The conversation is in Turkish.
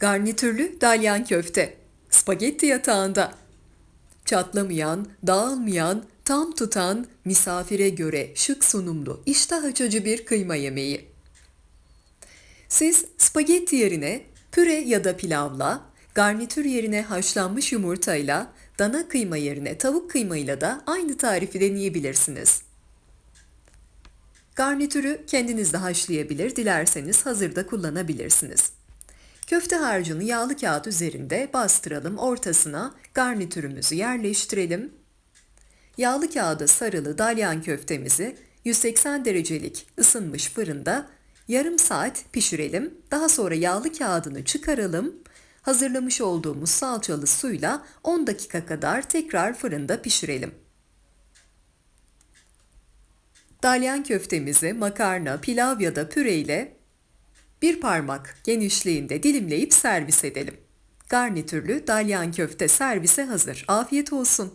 Garnitürlü dalyan köfte. Spagetti yatağında. Çatlamayan, dağılmayan, tam tutan, misafire göre şık sunumlu, iştah açıcı bir kıyma yemeği. Siz spagetti yerine püre ya da pilavla, garnitür yerine haşlanmış yumurtayla, dana kıyma yerine tavuk kıymayla da aynı tarifi deneyebilirsiniz. Garnitürü kendiniz de haşlayabilir, dilerseniz hazırda kullanabilirsiniz. Köfte harcını yağlı kağıt üzerinde bastıralım, ortasına garnitürümüzü yerleştirelim. Yağlı kağıda sarılı dalyan köftemizi 180 derecelik ısınmış fırında yarım saat pişirelim. Daha sonra yağlı kağıdını çıkaralım. Hazırlamış olduğumuz salçalı suyla 10 dakika kadar tekrar fırında pişirelim. Dalyan köftemizi makarna, pilav ya da püre ile bir parmak genişliğinde dilimleyip servis edelim. Garnitürlü dalyan köfte servise hazır. Afiyet olsun.